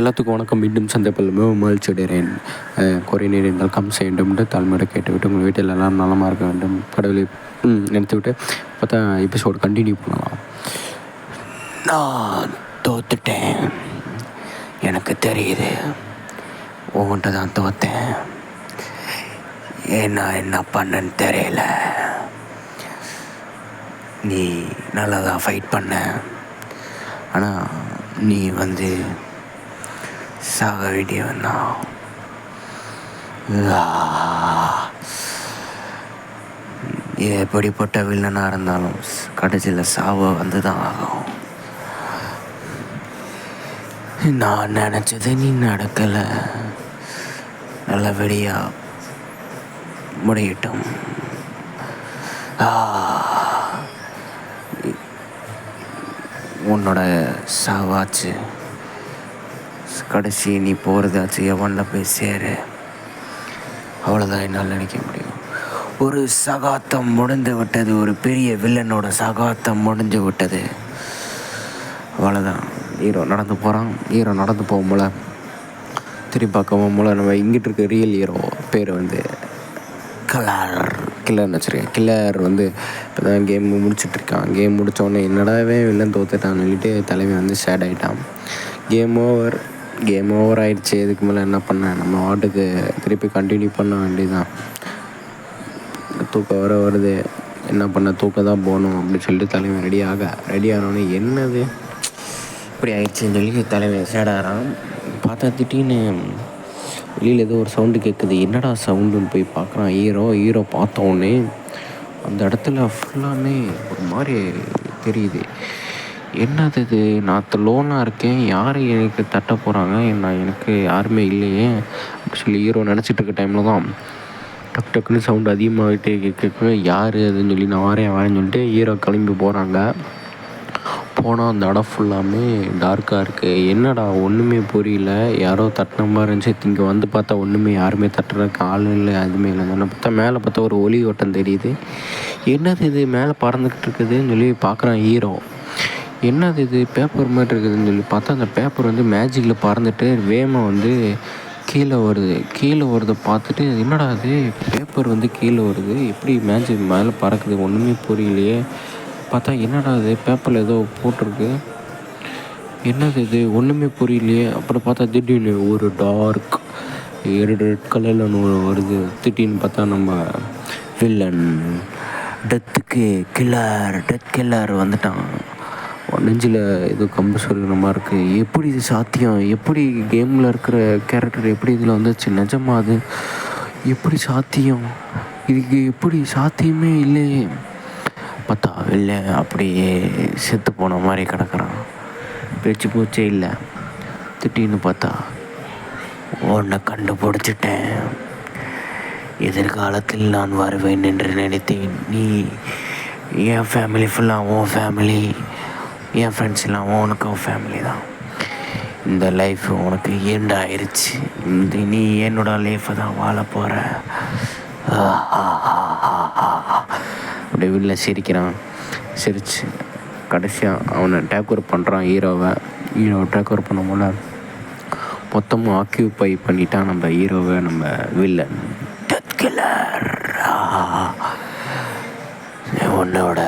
எல்லாத்துக்கும் வணக்கம். மீண்டும் சந்திப்பில் மிகவும் மகிழ்ச்சி அடைகிறேன் குறை நீர் இருந்தால் கம் செய்ய வேண்டும் என்று தாழ்மையோட கேட்டுவிட்டு உங்கள் வீட்டில் எல்லாம் நலமாக இருக்க வேண்டும். கடவுளை நினைத்துவிட்டு பார்த்தா எபிசோடு கண்டினியூ பண்ணலாம். நான் தோத்துட்டேன். எனக்கு தெரியுது. உங்கள்கிட்ட தான் தோத்தேன். ஏன்னா என்ன பண்ணன்னு தெரியல. நீ நல்லா தான் ஃபைட் பண்ண. ஆனால் நீ வந்து சாக வேண்டியவன் தான் எப்படிப்பட்ட வில்லனாக இருந்தாலும் கடைசியில் சாவ வந்து தான் ஆகும் நான் நினச்சது நீ நடக்கலை நல்லபடியாக முடியட்டும் ஆ உன்னோட சாவாச்சு கடைசி நீ போகிறதாச்சு எவனில் போய் சேரு? அவ்வளோதான் என்னால் நினைக்க முடியும். ஒரு சகாத்தம் முடிந்து விட்டது ஒரு பெரிய வில்லனோட சகாத்தம் முடிஞ்சு விட்டது. அவ்வளோதான் ஹீரோ நடந்து போகிறான் ஹீரோ நடந்து போகும்போல திரும்பி பார்க்கவும் போல நம்ம இங்கிட்டு இருக்க ரியல் ஹீரோ பேர் வந்து கில்லர் கில்லர்னு வச்சுருக்கேன். கில்லர் வந்து இப்போ தான் கேம் முடிச்சிட்ருக்கான் கேம் முடித்தோடனே என்னடாவே வில்லன் தோத்துட்டான்னு சொல்லிட்டு தலைமை வந்து சேட் ஆகிட்டான் கேம் ஓவர் கேம் ஓவர் ஆயிடுச்சு. இதுக்கு மேலே என்ன பண்ண? நம்ம வாட்டுக்கு திருப்பி கண்டினியூ பண்ண வேண்டியதுதான். தூக்கம் வர வருது. என்ன பண்ண? தூக்கம் தான் போகணும் அப்படின்னு சொல்லிட்டு தலைவன் ரெடி ஆக ரெடி ஆனோடனே என்னது? இப்படி ஆயிடுச்சுன்னு சொல்லி தலைவன் சேடாகிறான் பார்த்தா திடீர்னு வெளியில் ஏதோ ஒரு சவுண்டு கேட்குது என்னடா சவுண்டுன்னு போய் பார்க்குறான். ஹீரோ ஹீரோ பார்த்தோன்னே அந்த இடத்துல ஃபுல்லாமே ஒரு மாதிரி தெரியுது. என்னது இது? நான் லோனாக இருக்கேன். யார் எனக்கு தட்ட போகிறாங்க நான் எனக்கு யாருமே இல்லையே. அப்படி சொல்லி ஹீரோ நினச்சிட்டு இருக்க டைமில் தான் டக்கு டக்குன்னு சவுண்டு அதிகமாகிட்டே கேட்க யார் அதுன்னு சொல்லி நான் வரேன் வரேன்னு சொல்லிட்டு ஹீரோ கிளம்பி போகிறாங்க போனால் அந்த இடம் ஃபுல்லாமே டார்க்காக இருக்குது என்னடா ஒன்றுமே புரியல. யாரோ தட்டின மாதிரி இருந்துச்சு. இங்கே வந்து பார்த்தா ஒன்றுமே யாருமே தட்டுறதுக்கு ஆள் இல்லை எதுவுமே இல்லை. நான் பார்த்தா மேலே பார்த்தா ஒரு ஒளி ஓட்டம் தெரியுது. என்னது இது? மேலே பறந்துக்கிட்டு இருக்குதுன்னு சொல்லி பார்க்குறான் ஹீரோ என்னது இது? பேப்பர் மாதிரி இருக்குதுன்னு சொல்லி பார்த்தா அந்த பேப்பர் வந்து மேஜிக்கில் பறந்துட்டு வேகமாக வந்து கீழே வருது. கீழே வருதை பார்த்துட்டு என்னடா அது பேப்பர் வந்து கீழே வருது. எப்படி மேஜிக் மேலே பறக்குது? ஒன்றுமே புரியலையே. பார்த்தா என்னடா இது? பேப்பரில் ஏதோ போட்டிருக்கு. என்னது இது? ஒன்றுமே புரியலையே. அப்புறம் பார்த்தா திடீர்னு ஒரு டார்க் ரெட் ரெட் கலரில் ஒன்று வருது. திடீர்னு பார்த்தா நம்ம வில்லன் டெத்துக்கு கில்லர் டெத் கில்லர் வந்துட்டான். நெஞ்சில் ஏதோ கம்பு சொல்கிற மாதிரி இருக்குது எப்படி இது சாத்தியம்? எப்படி கேமில் இருக்கிற கேரக்டர் எப்படி இதில் வந்துச்சு? நிஜமா அது? எப்படி சாத்தியம்? இதுக்கு எப்படி சாத்தியமே இல்லையே. பார்த்தா இல்லை அப்படியே செத்து போன மாதிரி கிடக்குறான். பேச்சு போச்சே இல்லை. திட்டின்னு பார்த்தா உன்னை கண்டுபிடிச்சிட்டேன். எதிர்காலத்தில் நான் வருவேன் என்று நினைத்தேன். நீ என் ஃபேமிலி ஃபுல்லாக உன் ஃபேமிலி என் ஃப்ரெண்ட்ஸ் எல்லாம் உனக்கும் ஃபேமிலி தான். இந்த லைஃப் உனக்கு எண்ட் இந்த நீ என்னோட லைஃப்பை தான் வாழ போகிற அப்படி வெளில சிரிக்கிறான். சிரிச்சு கடைசியாக அவனை டேக் ஓவர் பண்ணுறான் ஹீரோவை. ஹீரோவை டேக் ஓவர் பண்ண போல மொத்தமும் ஆக்கியூபை பண்ணிட்டான் நம்ம ஹீரோவை நம்ம வில்லன் டெத் கில்லர் உன்னோட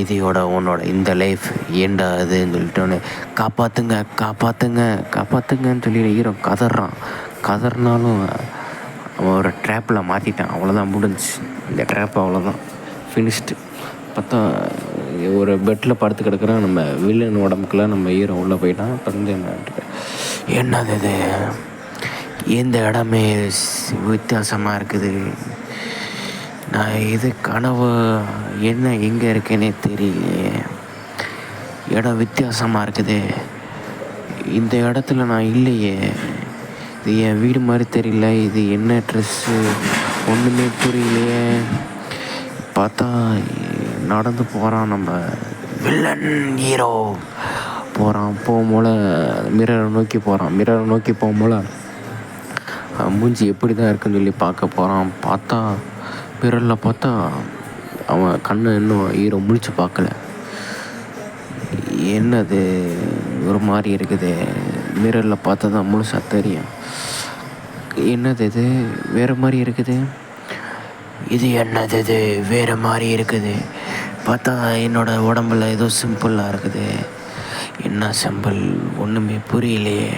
இதையோட உன்னோட இந்த லைஃப் ஏண்டா இதுன்னு சொல்லிட்டு காப்பாற்றுங்க காப்பாற்றுங்க காப்பாற்றுங்கன்னு சொல்லி ஹீரோ கதறான். கதறினாலும் அவன் ஒரு ட்ராப்பில் மாற்றிட்டான் அவ்வளோதான் முடிஞ்சுச்சு. இந்த ட்ராப் அவ்வளோதான் ஃபினிஷ்டு பார்த்தா ஒரு பெட்டில் படுத்து கிடக்குறான். நம்ம வில்லன் உடம்புக்குலாம் நம்ம ஈரம் உள்ளே போயிட்டான். பிறந்து என்ன என்னது இது? இந்த இடமே வித்தியாசமாக இருக்குது. நான் இது கனவு என்ன எங்கே இருக்கேனே தெரியலையே. இடம் வித்தியாசமாக இருக்குது. இந்த இடத்துல நான் இல்லையே. இது என் வீடு மாதிரி தெரியல. இது என்ன ட்ரெஸ்ஸு ஒன்றுமே புரியலையே. பார்த்தா நடந்து போகிறான் நம்ம வில்லன் ஹீரோ. போகிறான் போகும்போல மிரரை நோக்கி போகிறான் மிரரை நோக்கி போகும்போல மூஞ்சி எப்படி தான் இருக்குன்னு சொல்லி பார்க்க போகிறான் பார்த்தா மிரரில் பார்த்தா அவன் கண்ணை இன்னும் ஈரோ முழிச்சு பார்க்கல. என்னது? ஒரு மாதிரி இருக்குது. மிரரில் பார்த்தா தான் முழுசாக தெரியும். என்னது இது? வேறு மாதிரி இருக்குது? இது என்னது இது? வேறு மாதிரி இருக்குது. பார்த்தா என்னோடய உடம்புல ஏதோ சிம்பிளாக இருக்குது. என்ன சிம்பிள் ஒன்றுமே புரியலையே.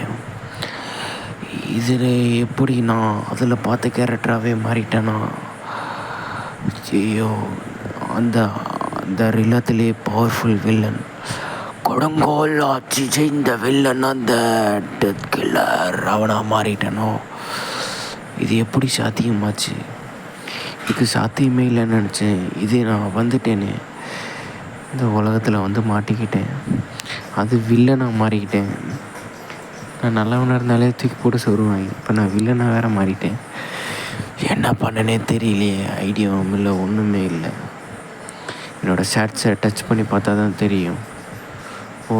இதில் எப்படி நான் அதில் பார்த்த கேரக்டராகவே மாறிட்டேனா? ஐயோ அந்த அந்த ரிலத்திலே பவர்ஃபுல் வில்லன் கொடுங்கோல் ஆட்சி செய்த வில்லன் அந்த டெத் கில்லர் அவனாக மாறிட்டனோ? இது எப்படி சாத்தியமாச்சு? இது சாத்தியமே இல்லைன்னு நினச்சேன். இது நான் வந்துட்டேனே. இந்த உலகத்தில் வந்து மாட்டிக்கிட்டேன். அது வில்லனாக மாறிக்கிட்டேன். நான் நல்லவனாக இருந்தாலே தூக்கி போட்டு சொல்லுவாங்க இப்போ நான் வில்லனாக வேற மாறிட்டேன். என்ன பண்ணனே தெரியலையே. ஐடியாவும் இல்லை ஒன்றுமே இல்லை. என்னோடய ஷேட்ஸை டச் பண்ணி பார்த்தா தான் தெரியும். ஓ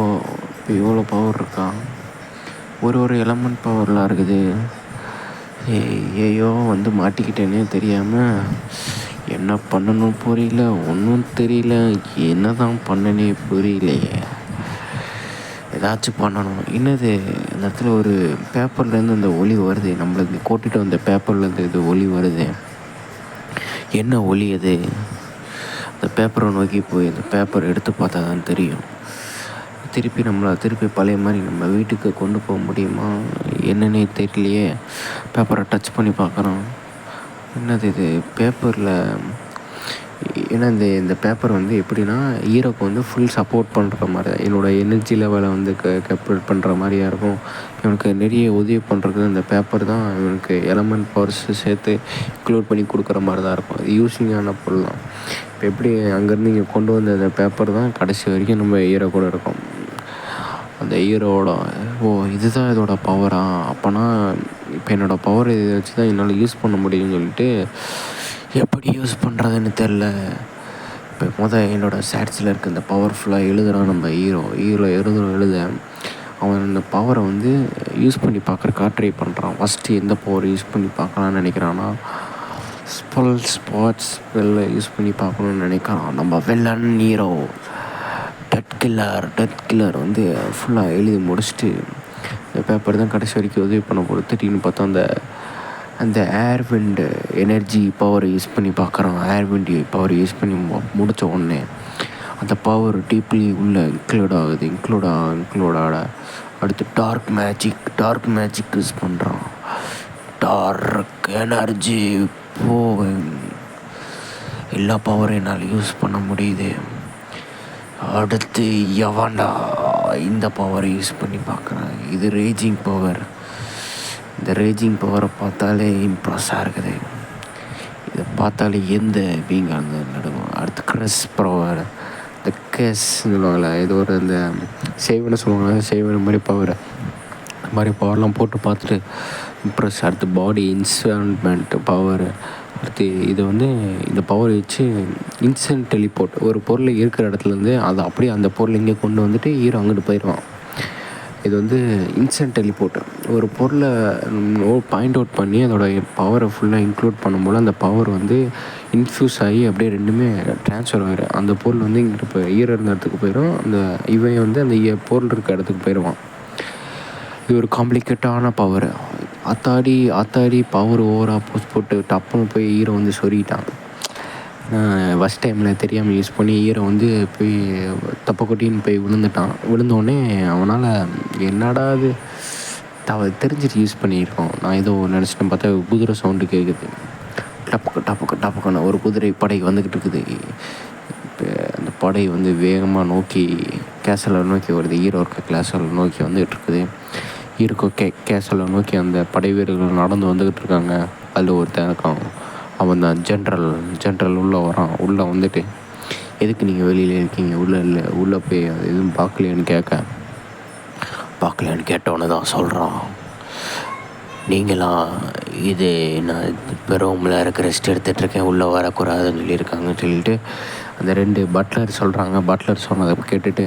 இப்போ இவ்வளோ பவர் இருக்கா? ஒரு ஒரு எலமெண்ட் பவர்லாம் இருக்குது. ஏயோ வந்து மாட்டிக்கிட்டேனே தெரியாமல் என்ன பண்ணணும் புரியல ஒன்றும் தெரியல. என்ன தான் பண்ணனே புரியலையே. ஏதாச்சும் பண்ணணும். என்னது அந்த இடத்துல ஒரு பேப்பர்லேருந்து அந்த ஒளி வருது. நம்மளுக்கு கூட்டிகிட்டு வந்த பேப்பர்லேருந்து இது ஒளி வருது. என்ன ஒளி அது? அந்த பேப்பரை நோக்கி போய் அந்த பேப்பர் எடுத்து பார்த்தா தான் தெரியும். திருப்பி நம்மளை திருப்பி பழைய மாதிரி நம்ம வீட்டுக்கு கொண்டு போக முடியுமா? என்னன்னே தெரியலையே. பேப்பரை டச் பண்ணி பார்க்குறோம். என்னது இது? பேப்பரில் ஏன்னா இந்த இந்த பேப்பர் வந்து எப்படின்னா ஹீரோக்கு வந்து ஃபுல் சப்போர்ட் பண்ணுற மாதிரி என்னோடய எனர்ஜி லெவலை வந்து க கப்ரேட் பண்ணுற மாதிரியா இருக்கும். இவனுக்கு நிறைய உதவி பண்ணுறதுக்கு இந்த பேப்பர் தான் இவனுக்கு எலமெண்ட் பவர்ஸ் சேர்த்து இன்க்ளூட் பண்ணி கொடுக்குற மாதிரி தான் இருக்கும். யூஸிங்கான பொருள் தான். இப்போ எப்படி அங்கேருந்து இங்கே கொண்டு வந்த அந்த பேப்பர் தான் கடைசி வரைக்கும் நம்ம ஹீரோ கூட இருக்கும். அந்த ஹீரோட ஓ இதுதான் இதோட பவரா அப்போனா இப்போ என்னோடய பவர் இதை வச்சு தான் என்னால் யூஸ் பண்ண முடியும்னு சொல்லிட்டு எப்படி யூஸ் பண்ணுறதுன்னு தெரில. இப்போ மொதல் என்னோடய சேட்ஸில் இருக்க இந்த பவர்ஃபுல்லாக எழுதுகிறான் நம்ம ஹீரோ ஹீரோ எழுதுறோம் எழுத அவன் அந்த பவரை வந்து யூஸ் பண்ணி பார்க்குறக்கா ட்ரை பண்ணுறான் ஃபஸ்ட்டு எந்த பவர் யூஸ் பண்ணி பார்க்கலான்னு நினைக்கிறான்னா ஸ்பெல் ஸ்பாட்ஸ் ஸ்பெல்லை யூஸ் பண்ணி பார்க்கணுன்னு நினைக்கிறான். நம்ம வெள்ளன் ஹீரோ டட் கில்லர் டட் கில்லர் வந்து ஃபுல்லாக எழுதி முடிச்சுட்டு இந்த பேப்பர் தான் கடைசி வரைக்கும் உதவி பண்ண போகிறது திடீர்னு பார்த்தா அந்த அந்த ஏர் விண்டு எனர்ஜி பவரை யூஸ் பண்ணி பார்க்குறோம். ஏர்விண்ட் பவர் யூஸ் பண்ணி முடித்த உடனே அந்த பவர் டீப்லி உள்ளே இன்க்ளூட் ஆகுது. இன்க்ளூட் ஆக இன்க்ளூட் ஆட அடுத்து dark magic dark magic use பண்ணுறான் டார்க் எனர்ஜி போ எல்லா பவரையும் என்னால் யூஸ் பண்ண முடியுது. அடுத்து எவாண்டா இந்த பவரை யூஸ் பண்ணி பார்க்குறேன். இது ரேஜிங் பவர் இந்த ரேஜிங் பவரை பார்த்தாலே இம்ப்ரெஸ்ஸாக இருக்குது. இதை பார்த்தாலே எந்த பீங்க அந்த நடுவோம் அடுத்து கிரஸ் பவர் இந்த கேஸ் சொல்லுவாங்கள்ல ஏதோ ஒரு அந்த சேவனை சொல்லுவாங்க சேவனை மாதிரி பவர் அந்த மாதிரி பவர்லாம் போட்டு பார்த்துட்டு இம்ப்ரெஸ் அடுத்து பாடி இன்ஸ்டால்மெண்ட் பவர் அடுத்து இதை வந்து இந்த பவர் வச்சு இன்ஸ்டன்ட் டெலிபோர்ட் ஒரு பொருள் இருக்கிற இடத்துலேருந்து அதை அப்படியே அந்த பொருள் இங்கே கொண்டு வந்துட்டு ஹீரோ அங்கிட்டு போயிடுவான். இது வந்து இன்ஸ்டன்ட் டெலிபோர்ட் ஒரு பொருளை பாயிண்ட் அவுட் பண்ணி அதோடய பவரை ஃபுல்லாக இன்க்ளூட் பண்ணும்போது அந்த பவர் வந்து இன்ஃப்யூஸ் ஆகி அப்படியே ரெண்டுமே ட்ரான்ஸ்ஃபர் ஆகிடும் அந்த பொருள் வந்து இங்கிட்டு போய் ஈர இருந்த இடத்துக்கு போயிடும் அந்த இவன் வந்து அந்த பொருள் இருக்க இடத்துக்கு போயிடுவான் இது ஒரு காம்ப்ளிகேட்டான பவர் ஆத்தாடி ஆத்தாடி பவர் ஓவராக போஸ்ட் போட்டு டப்புன்னு போய் ஈரோ வந்து சொருகிட்டான். ஃபஸ்ட் டைமில் தெரியாமல் யூஸ் பண்ணி ஈரை வந்து போய் தப்பை கொட்டின்னு போய் விழுந்துட்டான். விழுந்தோடனே அவனால் என்னடா அது தவ தெரிஞ்சிட்டு யூஸ் பண்ணியிருக்கோம் நான் ஏதோ நினச்சிட்டேன் பார்த்தா குதிரை சவுண்டு கேட்குது டப்புக்கு டப்புக்கு டப்புக்கான ஒரு குதிரை படை வந்துக்கிட்டு இருக்குது. இப்போ அந்த படை வந்து வேகமாக நோக்கி கேசலை நோக்கி வருது. ஹீரோ இருக்க கேசலை நோக்கி வந்துக்கிட்டு இருக்குது. ஹீரோக்கு கே கேசலை நோக்கி அந்த படை வீரர்கள் நடந்து வந்துக்கிட்டு இருக்காங்க. அதில் ஒருத்தன் இருக்கான். அவன் தான் ஜென்ரல் ஜென்ரல் உள்ளே வரான். உள்ளே வந்துட்டு எதுக்கு நீங்கள் வெளியில் இருக்கீங்க? உள்ளே இல்லை உள்ளே போய் அது எதுவும் பார்க்கலையான்னு கேட்க. பார்க்கலையான்னு கேட்டவொன்னே தான் சொல்கிறான் நீங்களாம் இது நான் இப்போ ரூமில் இருக்க ரெஸ்ட் எடுத்துகிட்ருக்கேன் உள்ளே வரக்கூடாதுன்னு சொல்லியிருக்காங்கன்னு சொல்லிட்டு அந்த ரெண்டு பட்லர் சொல்கிறாங்க பட்லர் சொன்னதை கேட்டுட்டு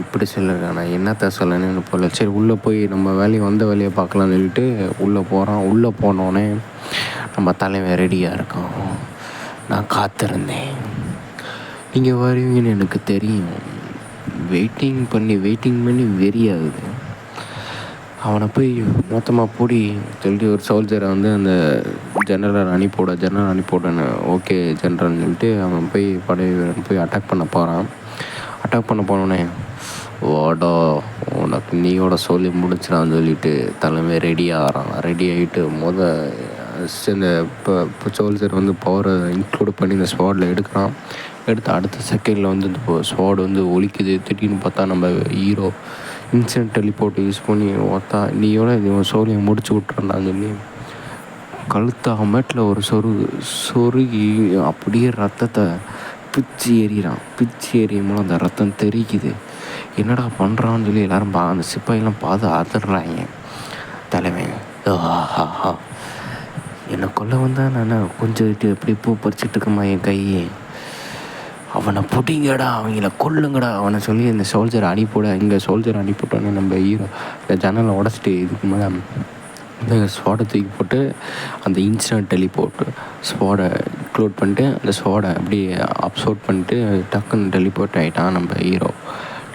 இப்படி சொல்லியிருக்கான் நான் என்னத்தை சொல்லணும்னு போல சரி உள்ளே போய் நம்ம வேலையை வந்த வேலையை பார்க்கலாம்னு சொல்லிட்டு உள்ளே போகிறான் உள்ளே போனோடனே நம்ம தலைவன் ரெடியாக இருக்கான். நான் காத்திருந்தேன். நீங்கள் வருவீங்கன்னு எனக்கு தெரியும். வெயிட்டிங் பண்ணி வெயிட்டிங் பண்ணி வெறியாகுது. அவனை போய் மொத்தமாக பூடி சொல்லிட்டு ஒரு சோல்ஜரை வந்து அந்த ஜெனரல் அனுப்பிவிட ஜெனரல் அனுப்பிவிடன்னு ஓகே ஜெனரல்னு சொல்லிட்டு அவன் போய் படை போய் அட்டாக் பண்ண போகிறான் அட்டாக் பண்ண போனோடனே ஓடோ உனக்கு நீயோட சொல்லி முடிச்சிடான்னு சொல்லிட்டு தலைமை ரெடி ஆகிறான் ரெடி ஆகிட்டு மொத இந்த இப்போ இப்போ சோல்ஜர் வந்து பவரை இன்க்ளூட் பண்ணி இந்த ஸ்வாடில் எடுக்கிறான். எடுத்து அடுத்த செகண்டில் வந்து இந்த ஸ்வாடு வந்து ஒழிக்குது திடீர்னு பார்த்தா நம்ம ஹீரோ இன்சிடென்ட் டெலிபோர்ட் யூஸ் பண்ணி ஒத்தா நீயோட இவன் சோழியை முடிச்சு விட்றான்னு சொல்லி கழுத்தாமட்டில் ஒரு சொரு சொருகி அப்படியே ரத்தத்தை பிச்சு எறிகிறான். பிச்சு எறியும் போது அந்த ரத்தம் தெரிக்குது. என்னடா பண்ணுறான்னு சொல்லி எல்லோரும் பா அந்த சிப்பாயெல்லாம் பார்த்து ஆத்துடுறாங்க தலைவன் ஆஹா என்னை கொல்ல வந்தால் நான் கொஞ்சம் எப்படி பூ பறிச்சிட்டு இருக்கமா என் கையை. அவனை பிடிங்கடா அவங்கள கொல்லுங்கடா அவனை சொல்லி இந்த சோல்ஜர் அனுப்பிவிட. இங்கே சோல்ஜர் அனுப்பிவிட்டோன்னே நம்ம ஹீரோ இந்த ஜன்னலை உடச்சிட்டு இதுக்கு மேலே இந்த ஸ்வாடை தூக்கி போட்டு அந்த இன்ஸ்டன்ட் டெலிபோர்ட் ஸ்வாடை க்ளோட் பண்ணிட்டு அந்த ஸ்வாடை அப்படியே அப்சோர்ட் பண்ணிட்டு டக்குன்னு டெலிபோர்ட் ஆகிட்டான் நம்ம ஹீரோ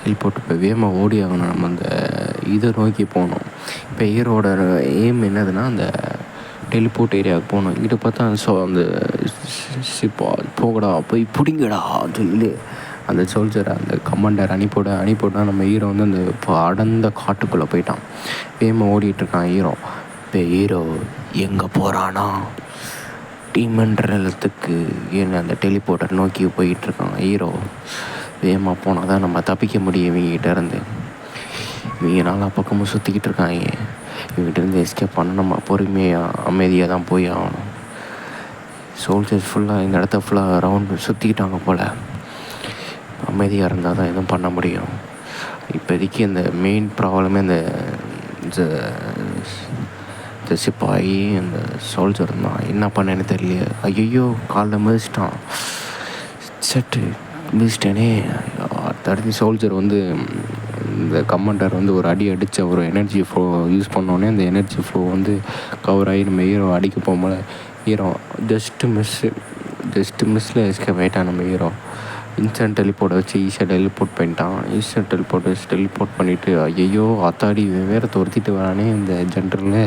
டெலிபோர்ட் இப்போ வேகமாக ஓடி ஆகணும். நம்ம அந்த இதை நோக்கி போகணும். இப்போ ஏரோட எய்ம் என்னதுன்னா அந்த டெலிபோர்ட் ஏரியாவுக்கு போகணும். இங்கிட்ட பார்த்தா ஸோ அந்த சிப்பா போகடா போய் பிடிங்கடா சொல்லி அந்த சோல்ஜரை அந்த கமாண்டர் அனுப்பிவிட அனுப்பிவிட்டா நம்ம ஹீரோ வந்து அந்த அடர்ந்த காட்டுக்குள்ளே போயிட்டான். வேகமாக ஓடிட்டுருக்கான் ஹீரோ இப்போ ஹீரோ எங்கே போகிறானா டீமன்றத்துக்கு என்ன அந்த டெலிபோர்ட்டர் நோக்கி போயிட்டுருக்கான் ஹீரோ வேகமாக போனால் தான் நம்ம தப்பிக்க முடியும் இவங்ககிட்ட இருந்து. இவங்க நாலா பக்கமும் சுற்றிக்கிட்டு இருக்காங்க. இவங்கிட்டேருந்து எஸ்கேப் பண்ண நம்ம பொறுமையாக அமைதியாக தான் போய் ஆகணும். சோல்ஜர்ஸ் ஃபுல்லாக இந்த இடத்த ஃபுல்லாக ரவுண்டு சுற்றிக்கிட்டாங்க போல். அமைதியாக இருந்தால் தான் எதுவும் பண்ண முடியும். இப்போதைக்கு இந்த மெயின் ப்ராப்ளமே இந்த இந்த சிப்பாயி அந்த சோல்ஜர் தான். என்ன பண்ணேன்னு தெரியல ஐயோ காலில் மிதிச்சிட்டான் சட்டு மிதிச்சிட்டேனே தடுத்து சோல்ஜர் வந்து இந்த கமாண்டர் வந்து ஒரு அடி அடித்த ஒரு எனர்ஜி ஃப்ளோ யூஸ் பண்ணோடனே அந்த எனர்ஜி ஃப்ளோ வந்து கவர் ஆகி நம்ம ஹீரோ அடிக்க போகும்போது ஹீரோ ஜஸ்ட்டு மிஸ்ஸு ஜஸ்ட்டு மிஸ்ஸில் எஸ்கேப் ஆகிட்டான் நம்ம ஹீரோ இன்ஸ்டன்ட் டெலிபோர்ட் வச்சு ஈஸியாக டெலிபோர்ட் பண்ணிட்டான். இன்ஸ்டன்ட் டெலிபோர்ட் வச்சு டெலிபோர்ட் பண்ணிவிட்டு ஐயோ அத்தாடி வேறு துரத்திட்டு வரானே இந்த ஜென்ரலில்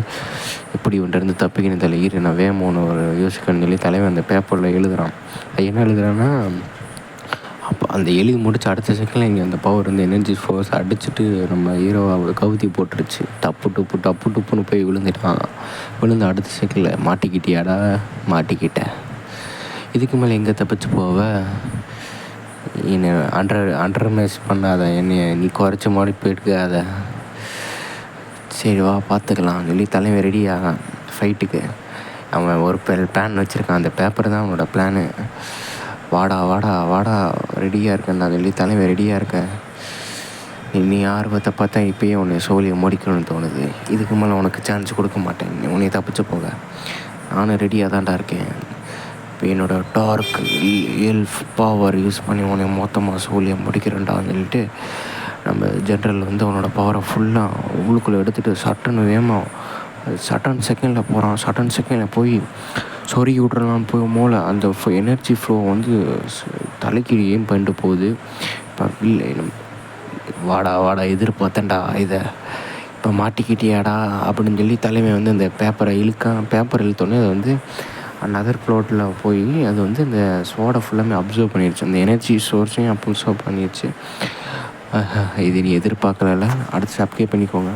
எப்படி ஒன்றிருந்து தப்பிக்கணும் தெரியல. ஈரு நான் வேமோன்னு ஒரு யோசிக்கணும் சொல்லி தலைவன் அந்த பேப்பரில் எழுதுகிறான் என்ன எழுதுகிறான்னா அப்போ அந்த எழுதி முடிச்சு அடுத்த செகண்டில் இங்கே அந்த பவர் வந்து எனர்ஜி ஃபோர்ஸ் அடிச்சுட்டு நம்ம ஹீரோவை கவுத்தி போட்டுருச்சு. டப்பு டப்பு டப்பு டப்புன்னு போய் விழுந்துட்டான். விழுந்து அடுத்த செகண்டில் மாட்டிக்கிட்டியாடா? மாட்டிக்கிட்டேன். இதுக்கு மேலே எங்கே தப்பிச்சு போவ? என்னை அண்டர் அண்டர் பண்ணாத. என்னை நீ குறைச்ச மாதிரி போயிட்டுக்காத. சரி வா பார்த்துக்கலாம் சொல்லி தலைவன் ஆகான் ஃபைட்டுக்கு அவன் ஒரு பிளான் வச்சுருக்கான். அந்த பேப்பர் தான் அவனோட பிளானு வாடா வாடா வாடா ரெடியாக இருக்கேன் நான். சொல்லி தலைவன் ரெடியாக இருக்கேன். நீ ஆர்வத்தை பார்த்தா இப்போயே உன்னை சோழியை முடிக்கணும்னு தோணுது. இதுக்கு மேலே உனக்கு சான்ஸ் கொடுக்க மாட்டேன். உன்னை தப்பிச்சு போக நானும் ரெடியாக தான்டா இருக்கேன். இப்போ என்னோடய டார்க் எல்ஃப் பவர் யூஸ் பண்ணி உன்னை மொத்தமாக சோழியை முடிக்கிறேன்டான்னு சொல்லிட்டு நம்ம ஜென்ரல் வந்து அவனோட பவரை ஃபுல்லாக உள்ளுக்குள்ளே எடுத்துகிட்டு சட்டன் வேமா சட்டன் செகண்டில் போகிறான் சட்டன் செகண்டில் போய் சொருகி விட்றலாம் போய் மூளை அந்த எனர்ஜி ஃப்ளோ வந்து தலைக்கு ஏம் பண்ணிட்டு போகுது. இப்போ இல்லை வாடா வாடா எதிர்பார்த்தேன்டா இதை. இப்போ மாட்டிக்கிட்டியாடா அப்படின்னு சொல்லி தலைமை வந்து அந்த பேப்பரை இழுக்கான் பேப்பர் இழுத்தோடனே அது வந்து அதர் ப்ளோட்டில் போய் அது வந்து இந்த சோடை ஃபுல்லாமே அப்சர்வ் பண்ணிடுச்சு அந்த எனர்ஜி சோர்ஸையும் அப்சர்வ் பண்ணிடுச்சு இது நீ எதிர்பார்க்கல அடுத்து சப்ஸ்கிரைப் பண்ணிக்கோங்க.